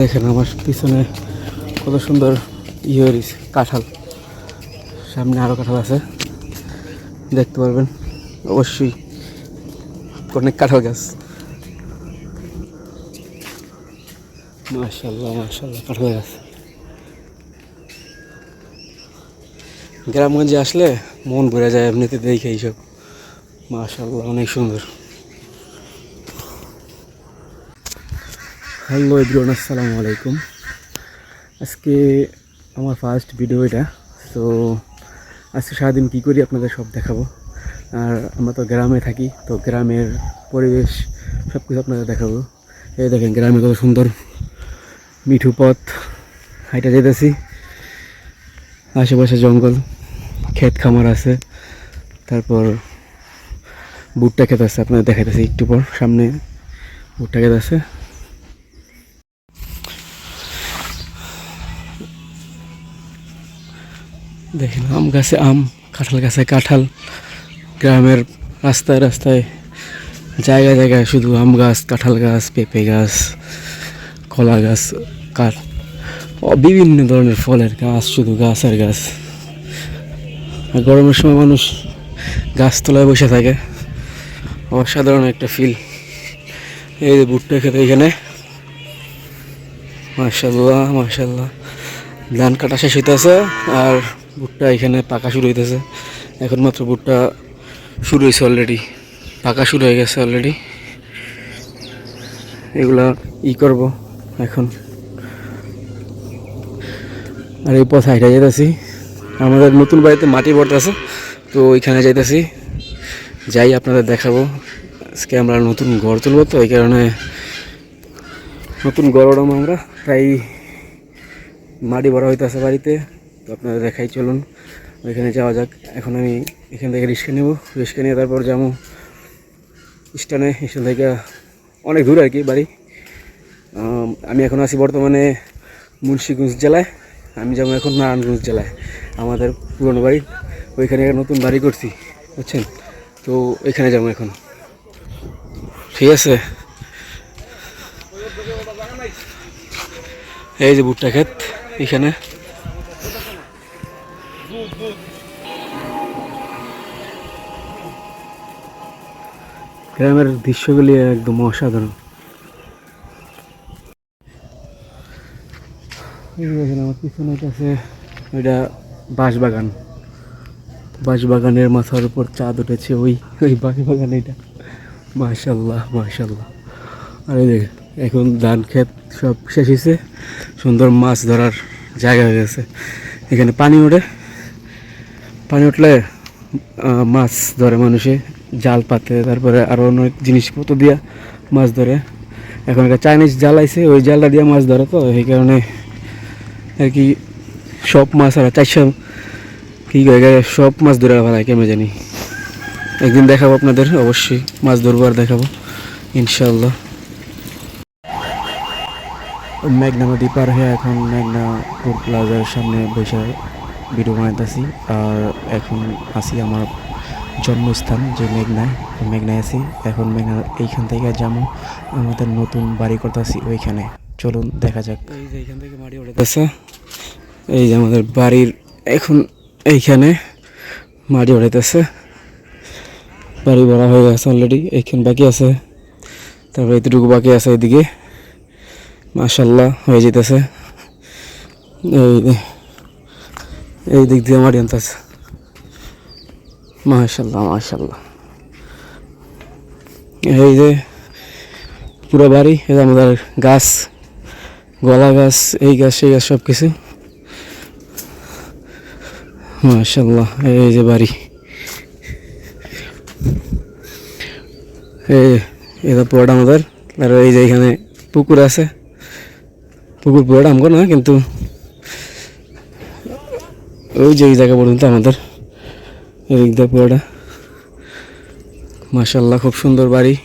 দেখেন আমার পিছনে কত সুন্দর ইয়ে কাঁঠাল। সামনে আরও কাঁঠাল আছে। দেখতে পারবেন, অবশ্যই অনেক কাঁঠাল গাছ। মাশাল্লাহ মাশাল্লাহ কাঁঠাল গাছ। গ্রামগঞ্জে আসলে মন ভরে যায় এমনিতে দেখে এইসব। মাশাল্লাহ অনেক সুন্দর। হ্যালো এভরিওয়ান, আসসালামু আলাইকুম। আজকে আমার ফার্স্ট ভিডিও এটা তো আজকে সারাদিন কী করি আপনাদের সব দেখাবো। আর আমরা তো গ্রামে থাকি, তো গ্রামের পরিবেশ সব কিছু আপনাদের দেখাবো। এই দেখেন গ্রামে কত সুন্দর মিঠু পথ, হাইটা যেতেছি। আশেপাশে জঙ্গল, ক্ষেত খামার আছে, তারপর ভুট্টা ক্ষেত আছে, আপনাদের দেখাইতেছি একটু পর, সামনে ভুট্টা ক্ষেত আছে। দেখেন, আম গাছে আম, কাঁঠাল গাছে কাঁঠাল, গ্রামের রাস্তায় রাস্তায়, জায়গায় জায়গায় শুধু আম গাছ, কাঁঠাল গাছ, পেঁপে গাছ, কলা গাছ, কাঠ বিভিন্ন ধরনের ফলের গাছ, শুধু গাছ আর গাছ। আর গরমের সময় মানুষ গাছতলায় বসে থাকে। অসাধারণ একটা ফিল এই যে ভুট্টা খেতে এখানে। মার্শাল্লাহ মার্শাল্লাহ ধান কাটা শেষ হইতেছে, আর ভুট্টা এখানে পাকা শুরু হইতেছে। এখন মাত্র ভুট্টা শুরু হয়েছে অলরেডি পাকা শুরু হয়ে গেছে অলরেডি এগুলা ই করব এখন। আর এই পথ হাইটা যাইতেছি। আমাদের নতুন বাড়িতে মাটি আছে তো ওইখানে যাইতেছি। যাই আপনাদের দেখাবো। আজকে আমরা নতুন ঘর তুলবো তো, এই কারণে নতুন ওড়াবো আমরা। তাই মাটি ভরা হইতেছে বাড়িতে। তো আপনাদের দেখাই, চলুন ওইখানে যাওয়া যাক। এখন আমি এখান থেকে রিক্সা নেব। রিক্সা নিয়ে তারপর যাব স্টানে স্টান থেকে অনেক দূর আর কি বাড়ি। আমি এখন আছি বর্তমানে মুন্সিগঞ্জ জেলায়। আমি যাব এখন নারায়ণগঞ্জ জেলায়, আমাদের পুরনো বাড়ি। ওইখানে একটা নতুন বাড়ি করছি, বুঝছেন? তো ওইখানে যাব এখন। ঠিক আছে? এই যে ভুট্টা ক্ষেত, এখানে। গ্রামের দৃশ্যগুলি একদম অসাধারণ। আমার পিছনে কাছে এটা বাঁশবাগান। বাঁশবাগানের মাথার উপর চাঁদ উঠেছে, ওই ওই বাঁশবাগান এটা। মাশাল্লাহ মাশাল্লাহ আর এই দেখেন এখন ধান ক্ষেত সব শেষ হয়েছে সুন্দর মাছ ধরার জায়গা হয়ে গেছে। এখানে পানি ওঠে। পানি উঠলে মাছ ধরে মানুষে, জাল পাতে, তারপরে আরও অনেক জিনিসপত্র দিয়া মাছ ধরে। এখন একটা চাইনিজ জাল আইছে, ওই জালটা দিয়ে মাছ ধরে তো এই কারণে আর কি সব মাছ আর চারশো, কী করে সব মাছ ধরে ফেলায় কেমন জানি। একদিন দেখাবো আপনাদের, অবশ্যই মাছ ধরবো আর দেখাবো ইনশাল্লাহ মেঘনা নদী পার হয়ে এখন মেঘনা টুর প্লাজার সামনে বসে ভিডিও বানাইতেছি, আর এখন আছি আমার জন্মস্থান যে মেঘনায়। মেঘনায় আছি, এখন মেঘনা এইখান থেকে যাব আমাদের নতুন বাড়ি করতেছি ওইখানে। চলুন, দেখা যাক। এই যে এইখান থেকে এই যে আমাদের বাড়ির এখন এইখানে মাটি উঠাইতেছে বাড়ি ভরা হয়ে গেছে অলরেডি এইখানে বাকি আছে। তারপরে এতটুকু বাকি আছে এদিকে মাশাল্লাহ, হয়ে যেতেছে। এই এই দিক দিয়ে আমার মাটি আনতেছে মাশাল্লাহ মাশাল্লাহ এই যে পুরো বাড়ি, এই যে আমাদের গাছ, গলা গাছ, এই গাছ, সেই গাছ সব কিছু মাশাল্লাহ এই যে বাড়ি। এই এটা পুরোটা আমাদের। আর এই যে এখানে পুকুর আছে। পুকুর পুরোটা আমগো না কিন্তু ওই যে এই জায়গা পর্যন্ত আমাদের। এদিক পুরোটা। মাশাল্লাহ খুব সুন্দর বাড়ি।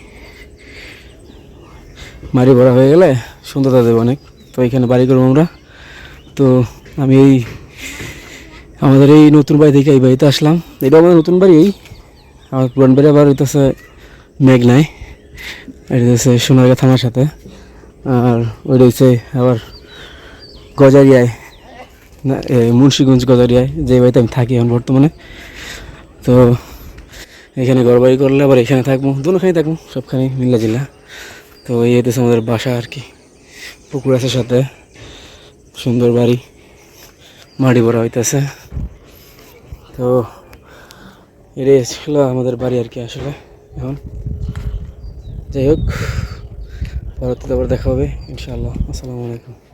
বাড়ি ভরা হয়ে গেলে সুন্দরতা দেবে অনেক। তো এখানে বাড়ি করব আমরা। তো আমি এই আমাদের এই নতুন বাড়ি থেকে এই বাড়িতে আসলাম। এটা আমাদের নতুন বাড়ি, এই। আমার পুরান বাড়ি আবার হইতেছে মেঘনায়। এটা হচ্ছে সোনারগাঁ থানার সাথে। আর ওই রয়েছে আবার গজারিয়ায়। মুন্সিগঞ্জ গজারিয়ায় যে বাড়িতে আমি থাকি এখন বর্তমানে। তো এখানে ঘরবাড়ি করলে আবার এখানে থাকব দুখানে থাকব সবখানে মিল্লা জিল্লা। তো এই হইতেছে আমাদের বাসা আর কি। পুকুর আছে সাথে, সুন্দর বাড়ি মাটি ভরা হইতেছে। তো এটাই ছিল আমাদের বাড়ি আর কি আসলে এখন। যাই হোক, পরবর্তীতে আবার দেখা হবে, ইনশাআল্লাহ। আসসালামু আলাইকুম।